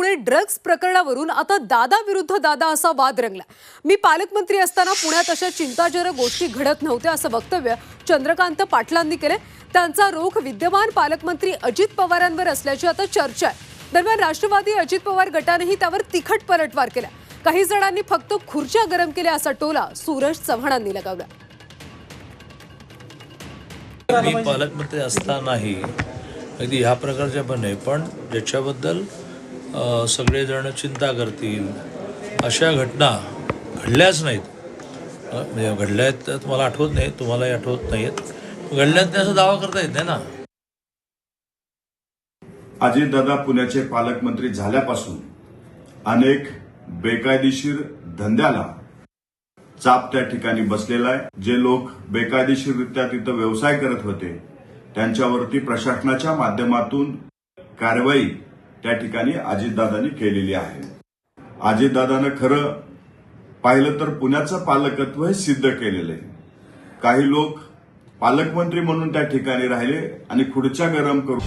Pune drugs प्रकरणावरून आता दादा विरुद्ध दादा असा वाद रंगला. मी पालकमंत्री असताना पुण्यात अशा चिंताजनक गोष्टी घडत नव्हत्या असं वक्तव्य चंद्रकांत पाटलांनी केले त्यांचा रोख विद्यमान पालकमंत्री अजित पवारांवर असल्याची आता चर्चा आहे. दरम्यान राष्ट्रवादी अजित पवार गटानेही त्यावर तिखट पलटवार केला. काही जणांनी फक्त खुर्च्या गरम केल्या असा टोला सूरज चव्हाणांनी लगावला. मी पालकमंत्री असतानाही अगदी ह्या प्रकारच्या पण नाही पण ज्याच्याबद्दल सगळेजण चिंता करतील. अशा घटना घडल्याच नाहीत. म्हणजे घडल्या आहेत तर तुम्हाला आठवत नाही तुम्हालाही आठवत नाही आहेत घडल्यात नाही असा दावा करता येत नाही ना. अजितदादा पुण्याचे पालकमंत्री झाल्यापासून अनेक बेकायदेशीर धंद्याला चाप त्या ठिकाणी बसलेला आहे. जे लोक बेकायदेशीररित्या तिथं व्यवसाय करत होते त्यांच्यावरती प्रशासनाच्या माध्यमातून कारवाई त्या ठिकाणी अजितदादांनी केलेली आहे. अजितदादानं खरं पाहिलं तर पुण्याचं पालकत्व हे सिद्ध केलेलं आहे. काही लोक पालकमंत्री म्हणून त्या ठिकाणी राहिले आणि खुर्च्या गरम करून